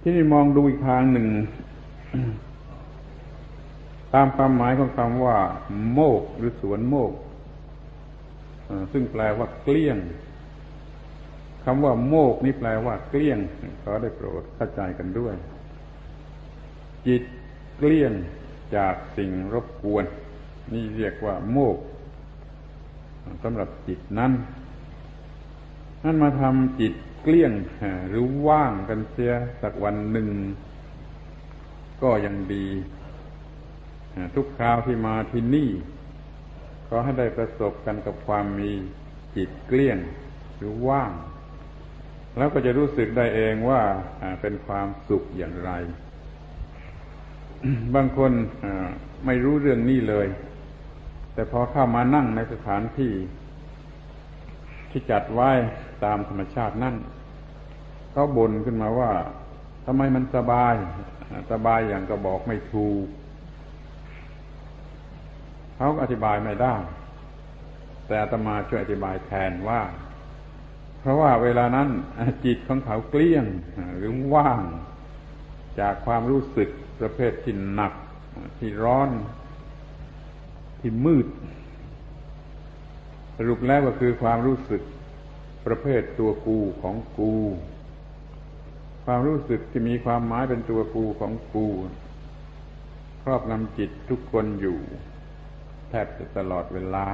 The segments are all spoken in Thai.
ที่นี่มองดูอีกทางหนึ่ง ตามความหมายของคำว่า โมกหรือสวนโมกซึ่งแปลว่าเกลี้ยงคำว่าโมกนี่แปลว่าเกลี้ยงขอได้โปรดเข้าใจกันด้วย จิตเกลี้ยงจากสิ่งรบกวน นี่เรียกว่า โมกสำหรับจิตนั้นนั่นมาทำจิต เกลี้ยงหรือว่างกันเสียสักวันหนึ่ง ก็ยังดี ทุกคราวที่มาที่นี่ก็ให้ได้ประสบกันกับความมีจิตเกลี้ยงหรือว่าง แล้วก็จะรู้สึกได้เองว่าเป็นความสุขอย่างไร บางคนไม่รู้เรื่องนี้เลย แต่พอเข้ามานั่งในสถานที่ ที่จัดไว้ตามธรรมชาตินั่นเขาบ่นขึ้นมาว่าทำไมมันสบาย สบายอย่างก็บอกไม่ถูกเขาอธิบายไม่ได้ แต่อาตมาช่วยอธิบายแทนว่า เพราะว่าเวลานั้นจิตของเขาเกลี้ยงหรือว่าง จากความรู้สึกประเภทที่หนัก ที่ร้อน ที่มืด สรุปแล้วก็คือความรู้สึกประเภทตัวกูของกู ความรู้สึกที่มีความหมายเป็นตัวกูของกูครอบงำจิตทุกคนอยู่ แทบจะตลอดเวลา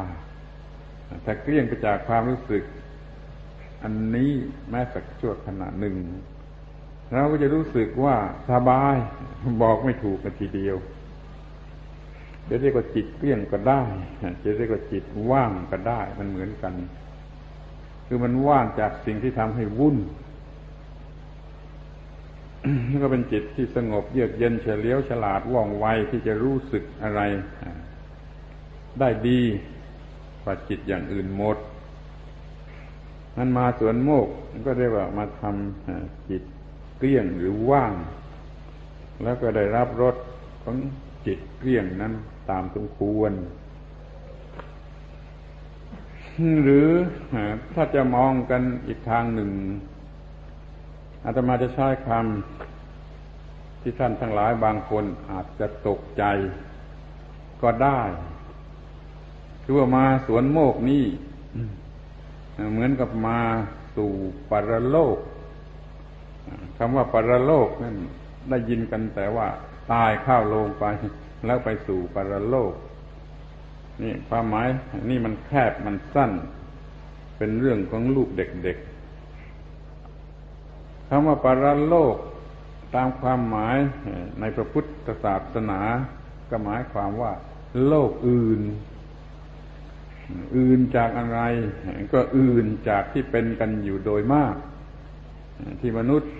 ถ้าเกลี้ยงไปจากความรู้สึก อันนี้แม้สักชั่วขณะหนึ่ง เราก็จะรู้สึกว่าสบายบอกไม่ถูกกันทีเดียว จะเรียกว่าจิตเกลี้ยงก็ได้ จะเรียกว่าจิตว่างก็ได้ มันเหมือนกัน คือมันว่างจากสิ่งที่ทำให้วุ่นนี่ก็เป็นจิตที่สงบเยือกเย็นเฉลียวฉลาดว่องไวที่จะรู้สึกอะไร ได้ดีกว่าจิตอย่างอื่นหมดมันมาสวนโมกก็เรียกว่ามาทำจิตเกลี้ยงหรือว่าง แล้วก็ได้รับรสของ จิตเกลี้ยงนั้นตามสมควร หรือถ้าจะมองกันอีกทางหนึ่งอาตมาจะใช้คำที่ท่านทั้งหลายบางคนอาจจะตกใจก็ได้คือว่ามาสวนโมกนี่เหมือนกับมาสู่ปรโลกคำว่าปรโลกนั่นได้ยินกันแต่ว่า ตายเข้าลงไป แล้วไปสู่ปรโลก นี่ความหมายนี่มันแคบมันสั้น เป็นเรื่องของลูกเด็กๆคำว่าปรโลกตามความหมายในพระพุทธศาสนา ก็หมายความว่า โลกอื่น อื่นจากอะไร ก็อื่นจากที่เป็นกันอยู่โดยมาก ที่มนุษย์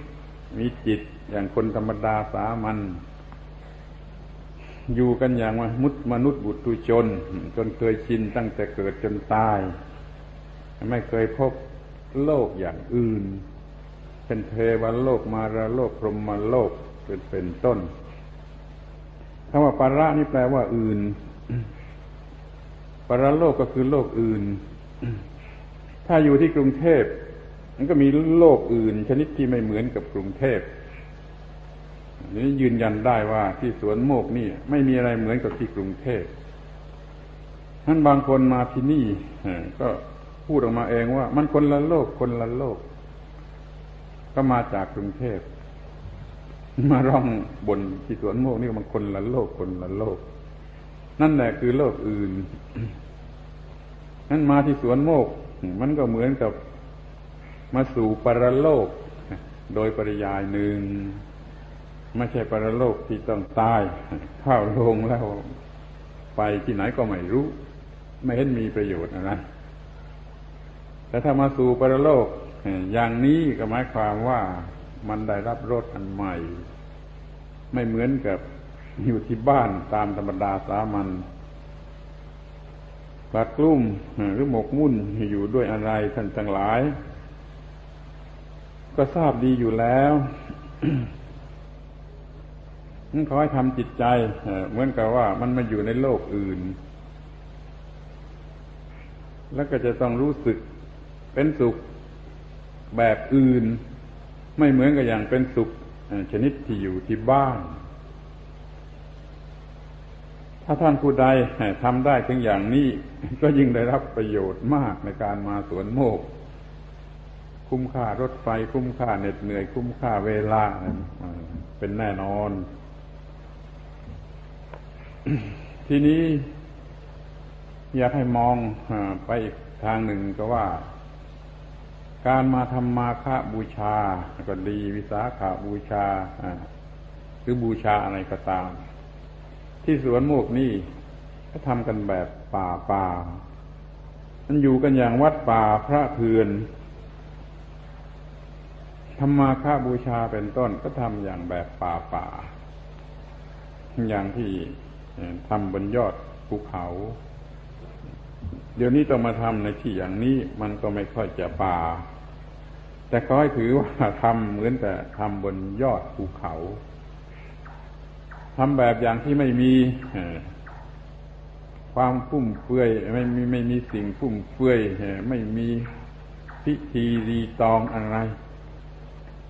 มีจิตอย่างคนธรรมดาสามัญ อยู่กันอย่างมุดมนุษย์บุตรชน จนเคยชินตั้งแต่เกิดจนตาย ไม่เคยพบโลกอย่างอื่น เป็นเทวโลกมาราโลกพรหมโลกเป็นเป็นต้นคำว่าปาระนี่แปลว่าอื่นปรโลกก็คือโลกอื่น ถ้าอยู่ที่กรุงเทพมันก็มีโลกอื่น ชนิดที่ไม่เหมือนกับกรุงเทพ นี้ยืนยันได้ว่าที่สวนโมกนี่ไม่มีอะไรเหมือนกับที่กรุงเทพท่านบางคนมาที่นี่ก็พูดออกมาเองว่า มันคนละโลกคนละโลก ก็มาจากกรุงเทพมาร้องบนที่สวนโมกนี่มันคนละโลกคนละโลก นั่นแหละคือโลกอื่นนั่นมาที่สวนโมก มันก็เหมือนกับมาสู่ปรโลก โดยปริยายหนึ่ง ไม่ใช่ปรโลกที่ต้องตาย เข้าลงแล้วไปที่ไหนก็ไม่รู้ ไม่เห็นมีประโยชน์อะไรแต่ถ้ามาสู่ปรโลก อย่างนี้ก็หมายความว่ามันได้รับรสอันใหม่ ไม่เหมือนกับอยู่ที่บ้านตามธรรมดาสามัญปลากลุ่มหรือหมกมุ่นอยู่ด้วยอะไรท่านทั้งหลาย ก็ทราบดีอยู่แล้ว นั่นขอให้ทำจิตใจเหมือนกับว่ามันมาอยู่ในโลกอื่น แล้วก็จะต้องรู้สึกเป็นสุขแบบอื่น ไม่เหมือนกับอย่างเป็นสุขชนิดที่อยู่ที่บ้าน ถ้าท่านผู้ใดทำได้ถึงอย่างนี้ ก็ยิ่งได้รับประโยชน์มากในการมาสวนโมก คุ้มค่ารถไฟ คุ้มค่าเหน็ดเหนื่อย คุ้มค่าเวลา เป็นแน่นอน ทีนี้อยากให้มองไปอีกทางหนึ่งก็ว่า การมาทำมาฆบูชา ก็ดีวิสาขาบูชาหรือบูชาอะไรก็ตาม ที่สวนโมกนี่ก็ทำกันแบบป่าป่ามันอยู่กันอย่างวัดป่าพระเพื่อนธรรมาฆบูชาเป็นต้นก็ทำอย่างแบบป่าป่า อย่างที่ ทำบนยอดภูเขา เดี๋ยวนี้ต้องมาทำในที่อย่างนี้มันก็ไม่ค่อยจะป่า แต่ก็ให้ถือว่าทำเหมือนแต่ทำบนยอดภูเขาทำแบบอย่างที่ไม่มีความฟุ่มเฟือยไม่มีไม่มีสิ่งฟุ่มเฟือยไม่มีพิธีรีตองอะไร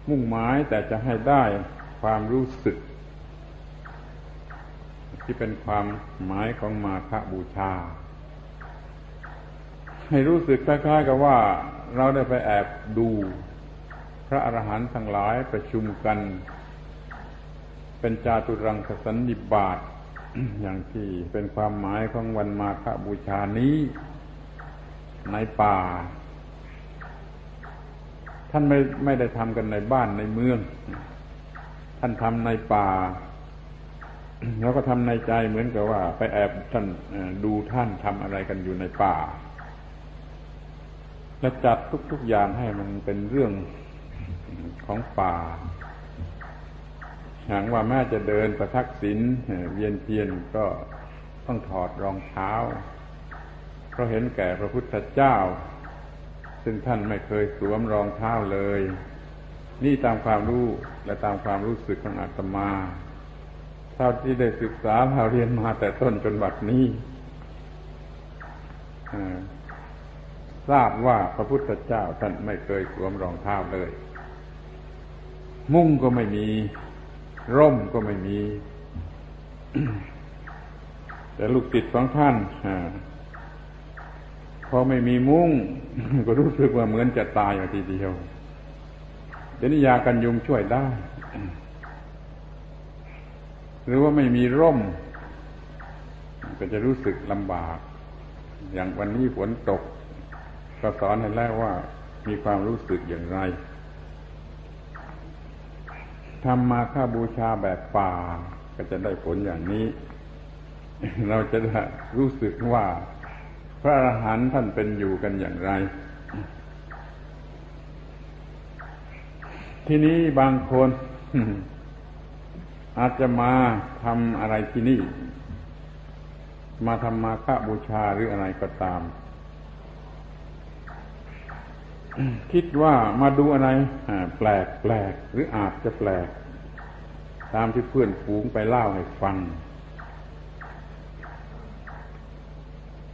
มุ่งหมายแต่จะให้ได้ความรู้สึก ที่เป็นความหมายของมาฆบูชา ให้รู้สึกคล้ายๆกับว่าเราได้ไปแอบดู พระอรหันต์ทั้งหลายประชุมกัน เป็นจาตุรังคสันนิบาตอย่างที่เป็นความหมายของวันมาฆบูชานี้ในป่า ท่านไม่ไม่ได้ทำกันในบ้านในเมือง ท่านทำในป่า แล้วก็ทำในใจเหมือนกับว่า ไปแอบท่านดูท่านทำอะไรกันอยู่ในป่า และจัดทุกๆอย่างให้มันเป็นเรื่องของป่าหากว่าแม่จะเดินประทักษิณเวียนเทียนก็ต้องถอดรองเท้า เพราะเห็นแก่พระพุทธเจ้า ซึ่งท่านไม่เคยสวมรองเท้าเลย นี่ตามความรู้และตามความรู้สึกของอาตมา เท่าที่ได้ศึกษาเราเรียนมาแต่ต้นจนบัดนี้ทราบว่าพระพุทธเจ้าท่านไม่เคยสวมรองเท้าเลย มุ้งก็ไม่มี ร่มก็ไม่มี แต่ลูกติดของท่านพอไม่มีมุ้งก็รู้สึกว่าเหมือนจะตายอยู่ทีเดียวเดี๋ยวนี้ยากันยุงช่วยได้ หรือว่าไม่มีร่ม ก็จะรู้สึกลำบาก อย่างวันนี้ฝนตกก็สอนให้แล้วว่ามีความรู้สึกอย่างไรทำมาค่าบูชาแบบป่า ก็จะได้ผลอย่างนี้ เราจะได้รู้สึกว่า พระอรหันต์ท่านเป็นอยู่กันอย่างไร ที่นี้บางคน อาจจะมาทำอะไรที่นี่ มาทำมาฆบูชาหรืออะไรก็ตาม คิดว่ามาดูอะไรแปลกแปลกหรืออาจจะแปลก ตามที่เพื่อนฝูงไปเล่าให้ฟัง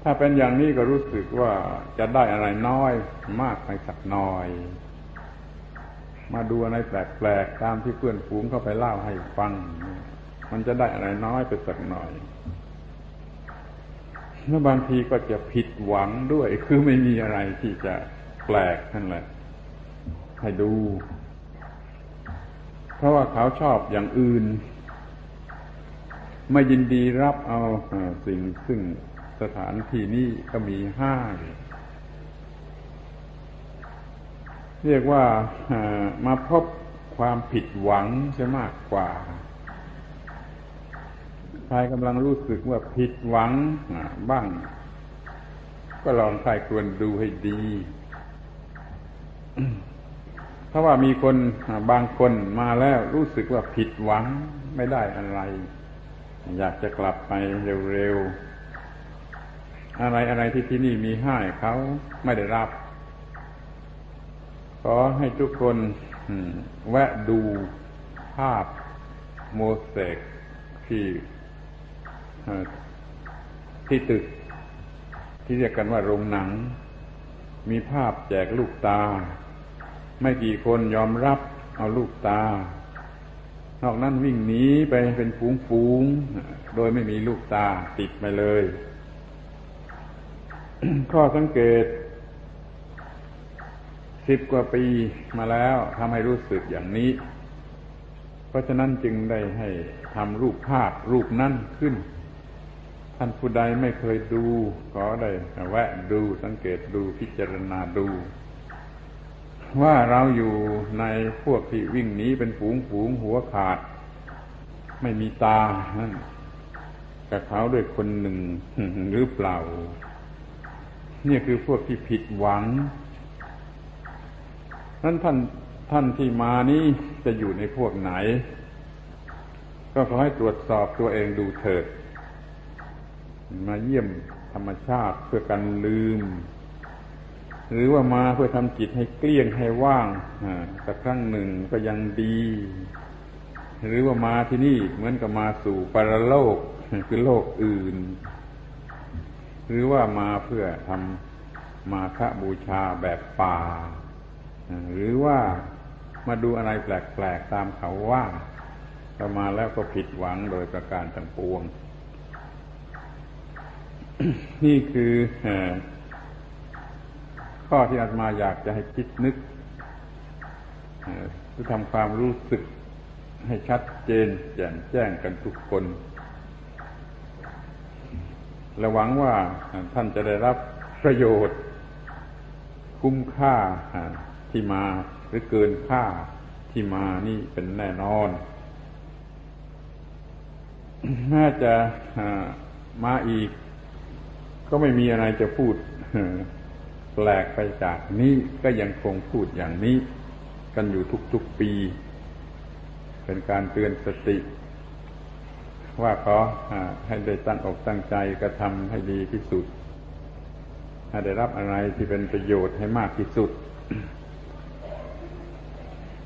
ถ้าเป็นอย่างนี้ก็รู้สึกว่าจะได้อะไรน้อยมากไปสักน้อย มาดูอะไรแปลกๆตามที่เพื่อนฝูงเข้าไปเล่าให้ฟัง มันจะได้อะไรน้อยไปสักหน่อยแล้วบางทีก็จะผิดหวังด้วย คือไม่มีอะไรที่จะแปลกนั่นแหละ ให้ดู เพราะว่าเขาชอบอย่างอื่น ไม่ยินดีรับเอาสิ่งซึ่งสถานที่นี้ก็มีห้า เรียกว่ามาพบความผิดหวังใช่มากกว่าใครกำลังรู้สึกว่าผิดหวังบ้าง ก็ลองใครควรดูให้ดี เพราะว่ามีคนบางคนมาแล้วรู้สึกว่าผิดหวังไม่ได้อะไร อยากจะกลับไปเร็วๆ อะไรอะไรที่ที่นี่มีให้เขาไม่ได้รับ ขอให้ทุกคนแวะดูภาพโมเสกที่ที่ตึก ที่เรียกกันว่าโรงหนัง มีภาพแจกลูกตา ไม่กี่คนยอมรับเอาลูกตา นอกนั้นวิ่งหนีไปเป็นฝูงฝูงๆโดยไม่มีลูกตาติดไปเลย ข้อสังเกต สิบกว่าปีมาแล้วทำให้รู้สึกอย่างนี้ เพราะฉะนั้นจึงได้ให้ทำรูปภาพรูปนั่นขึ้น ท่านผู้ใดไม่เคยดูก็ได้แวะดูสังเกตดูพิจารณาดู ว่าเราอยู่ในพวกที่วิ่งหนีเป็นฝูงฝูงหัวขาด ไม่มีตานั่นกับเขาด้วยคนหนึ่งหรือเปล่าเนี่ยคือพวกที่ผิดหวัง นั้นท่านท่านที่มานี้จะอยู่ในพวกไหน ก็ขอให้ตรวจสอบตัวเองดูเถิด มาเยี่ยมธรรมชาติเพื่อกันลืม หรือว่ามาเพื่อทำจิตให้เกลี้ยงให้ว่างสักครั้งหนึ่งก็ยังดี หรือว่ามาที่นี่เหมือนกับมาสู่ปรโลกคือโลกอื่น หรือว่ามาเพื่อทำมาฆบูชาแบบป่า หรือว่ามาดูอะไรแปลกๆตามเขาว่าเรามาแล้วก็ผิดหวังโดยประการต่างปวง นี่คือข้อที่อาตมาอยากจะให้คิดนึกเพื่อทำความรู้สึกให้ชัดเจนแจ่มแจ้งกันทุกคนและหวังว่าท่านจะได้รับประโยชน์ คุ้มค่า ที่มาหรือเกินค่าที่มานี่เป็นแน่นอน น่าจะมาอีก ก็ไม่มีอะไรจะพูดแปลกไปจากนี้ก็ยังคงพูดอย่างนี้ กันอยู่ทุกๆปี เป็นการเตือนสติ ว่าขอให้ได้ตั้งอกตั้งใจกระทำให้ดีที่สุด ให้ได้รับอะไรที่เป็นประโยชน์ให้มากที่สุด